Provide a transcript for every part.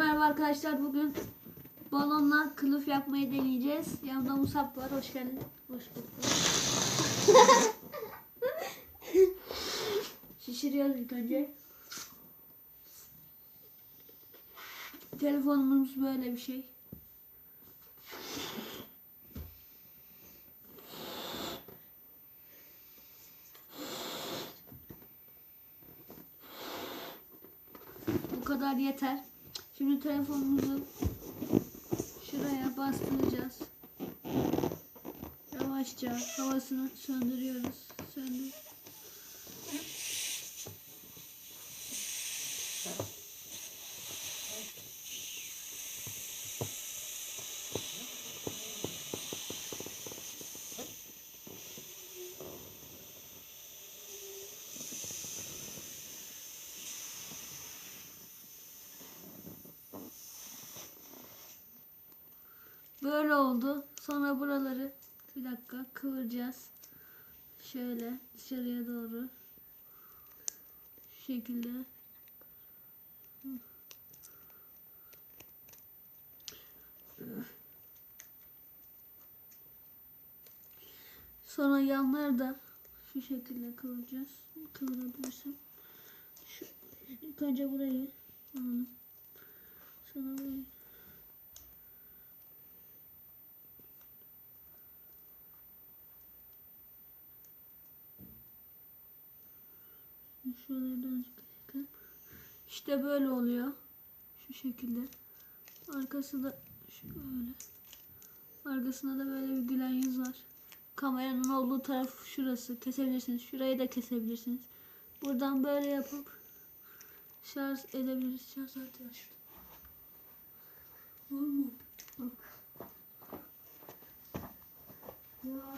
arkadaşlar bugün balonla kılıf yapmayı deneyeceğiz. Yanımda Musab var. Hoş geldin. Hoş bulduk. Şişiriyoruz ilk önce. Telefonumuz böyle bir şey. Bu kadar yeter. Şimdi telefonumuzu şuraya bastıracağız. Yavaşça havasını söndürüyoruz. Söndür. Böyle oldu. Sonra buraları bir dakika kıvıracağız. Şöyle dışarıya doğru. Şu şekilde. Sonra yanları da şu şekilde kıvıracağız. Kıvırabilirsem. Şu, önce burayı alalım. Sonra burayı. İşte böyle oluyor. Şu şekilde. Arkası da şöyle. Arkasında da böyle bir gülen yüz var. Kameranın olduğu taraf şurası. Kesebilirsiniz. Şurayı da kesebilirsiniz. Buradan böyle yapıp şarj edebiliriz. Şarj var şurada. Var mı? Bak. Ya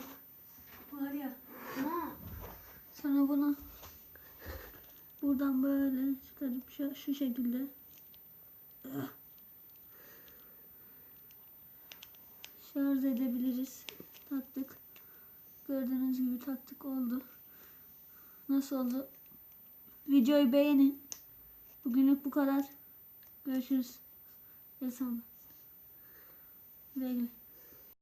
buradan böyle çıkarıp şu, şu şekilde şarj edebiliriz. Taktık. Gördüğünüz gibi taktık oldu. Nasıl oldu? Videoyu beğenin. Bugünlük bu kadar. Görüşürüz. Esam. Güle güle.